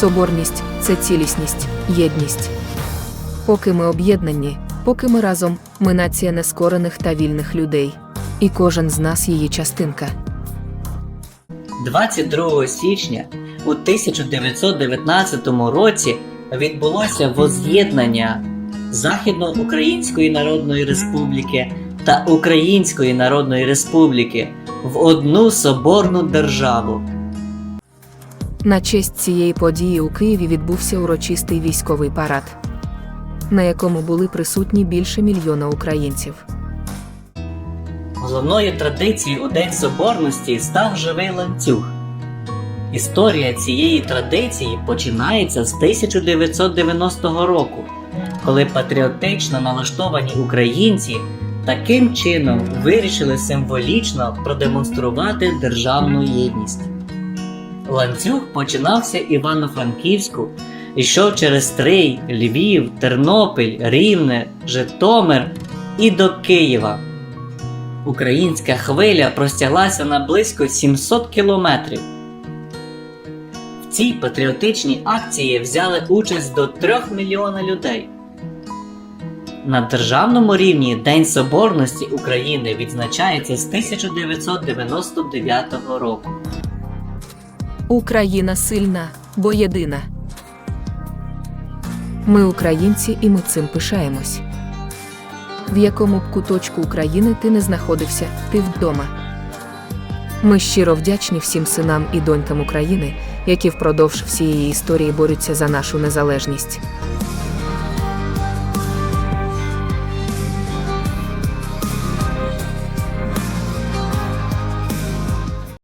Соборність це цілісність, єдність. Поки ми об'єднані, поки ми разом, ми нація нескорених та вільних людей. І кожен з нас її частинка. 22 січня у 1919 році відбулося воз'єднання Західноукраїнської Народної Республіки та Української Народної Республіки в одну соборну державу. На честь цієї події у Києві відбувся урочистий військовий парад, на якому були присутні більше мільйона українців. Головною традицією у День Соборності став живий ланцюг. Історія цієї традиції починається з 1990 року, коли патріотично налаштовані українці таким чином вирішили символічно продемонструвати державну єдність. Ланцюг починався Івано-Франківську, йшов через Стрий, Львів, Тернопіль, Рівне, Житомир і до Києва. Українська хвиля простяглася на близько 700 кілометрів. В цій патріотичній акції взяли участь до 3 мільйона людей. На державному рівні День Соборності України відзначається з 1999 року. Україна сильна, бо єдина. Ми українці, і ми цим пишаємось. В якому б куточку України ти не знаходився, ти вдома. Ми щиро вдячні всім синам і донькам України, які впродовж всієї історії борються за нашу незалежність.